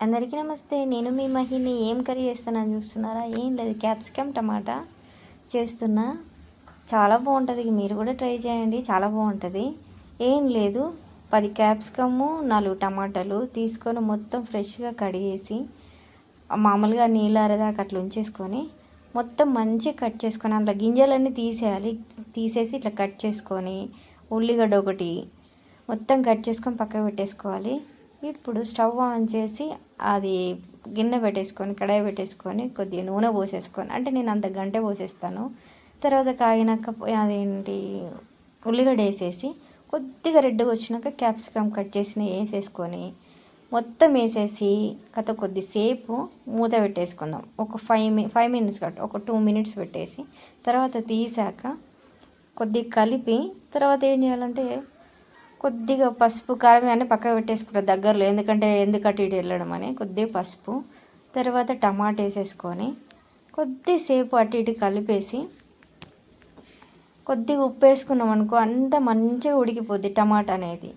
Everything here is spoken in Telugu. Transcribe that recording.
అందరికీ నమస్తే. నేను మీ మహిని. ఏం కర్రీ చేస్తున్నాను చూస్తున్నారా? ఏం లేదు. క్యాప్సికమ్ టమాటా చేస్తున్నా. చాలా బాగుంటుంది. మీరు కూడా ట్రై చేయండి. చాలా బాగుంటుంది. ఏం లేదు. పది క్యాప్సికము నాలుగు టమాటాలు తీసుకొని మొత్తం ఫ్రెష్గా కడిగేసి మామూలుగా నీళ్ళారేదాకా అట్లా ఉంచేసుకొని మొత్తం మంచిగా కట్ చేసుకొని అందులో గింజలన్నీ తీసేయాలి. తీసేసి ఇట్లా కట్ చేసుకొని ఉల్లిగడ్డ ఒకటి మొత్తం కట్ చేసుకొని పక్కకు పెట్టేసుకోవాలి. ఇప్పుడు స్టవ్ ఆన్ చేసి అది గిన్నె పెట్టేసుకొని కడాయి పెట్టేసుకొని కొద్దిగా నూనె పోసేసుకొని అంటే నేను అంత గంటే పోసేస్తాను. తర్వాత కాగినాక అదేంటి ఉల్లిగడ్డ వేసేసి కొద్దిగా రెడ్గా వచ్చినాక క్యాప్సికమ్ కట్ చేసిన వేసేసుకొని మొత్తం వేసేసి కథ కొద్దిసేపు మూత పెట్టేసుకుందాం. ఒక ఫైవ్ మి ఫైవ్ మినిట్స్ కట్ ఒక టూ మినిట్స్ పెట్టేసి తర్వాత తీసాక కొద్దిగా కలిపి తర్వాత ఏం చేయాలంటే కొద్దిగా పసుపు కారం కానీ పక్కన పెట్టేసుకుంటాం దగ్గరలో ఎందుకంటే ఎందుకు అటు ఇటు వెళ్ళడం అని. కొద్దిగా పసుపు తర్వాత టమాటా వేసేసుకొని కొద్దిసేపు అటు ఇటు కలిపేసి కొద్దిగా ఉప్పు వేసుకున్నాం అనుకో అంత మంచిగా ఉడికిపోద్ది టమాటా అనేది.